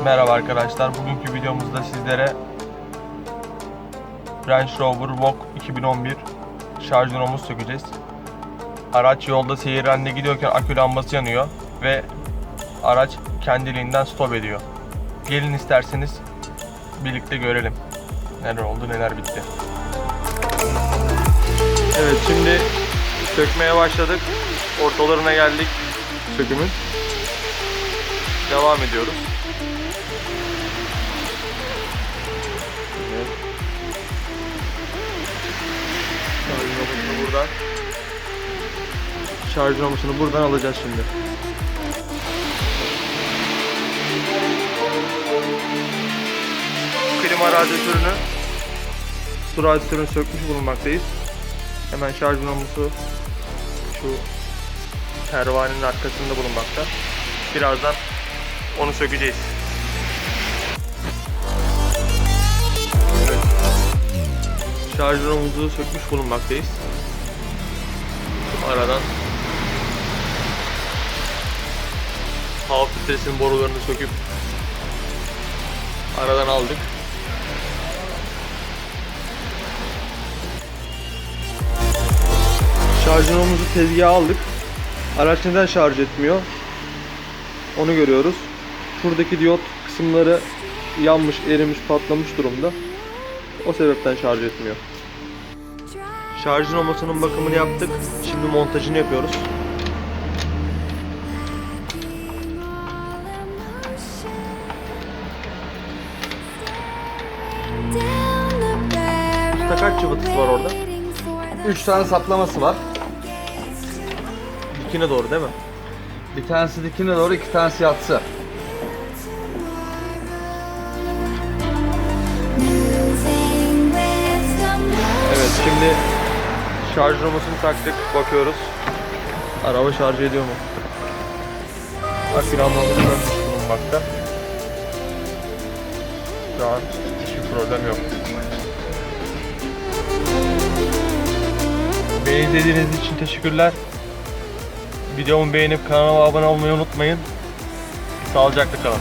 Merhaba arkadaşlar. Bugünkü videomuzda sizlere Range Rover Vogue 2011 şarj ünitemizi sökeceğiz. Araç yolda seyir gidiyorken akü lambası yanıyor ve araç kendiliğinden stop ediyor. Gelin isterseniz birlikte görelim neler oldu neler bitti. Evet şimdi sökmeye başladık. Ortalarına geldik sökümün. Devam ediyoruz. Şarj nomusunu buradan Şarj nomusunu buradan alacağız şimdi. Klima radyatörünü su radyatörünü sökmüş bulunmaktayız. Hemen şarj nomusu şu pervanenin arkasında bulunmakta. Birazdan onu sökeceğiz. Evet. Şarjörümüzü sökmüş bulunmaktayız. Şu aradan hava filtresinin borularını söküp aradan aldık. Şarjörümüzü tezgaha aldık. Araç neden şarj etmiyor? Onu görüyoruz. Şuradaki diyot kısımları yanmış, erimiş, patlamış durumda. O sebepten şarj etmiyor. Şarj dinamosunun bakımını yaptık. Şimdi montajını yapıyoruz. Usta kaç cıvıtısı var orada? 3 tane saplaması var. Dikine doğru değil mi? Bir tanesi dikine doğru, iki tanesi yatsı. Şimdi şarj dinamasını taktık. Bakıyoruz. Araba şarj ediyor mu? Lambamız sönmüş bulunmakta. Şu an hiçbir problem yok. Beni izlediğiniz için teşekkürler. Videomu beğenip kanalıma abone olmayı unutmayın. Sağlıcakla kalın.